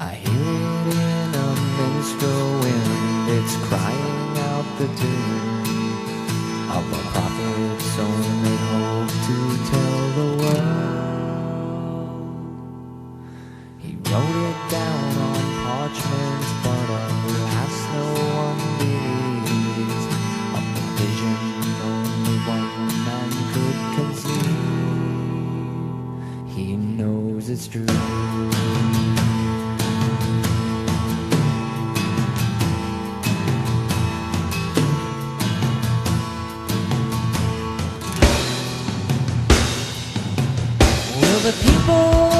I hear it in a minstrel wind, it's crying out the doom of a prophet's only hope to tell the world. He wrote it down on parchment, but alas, no one believes A vision only one man could conceive. He knows it's true. the people.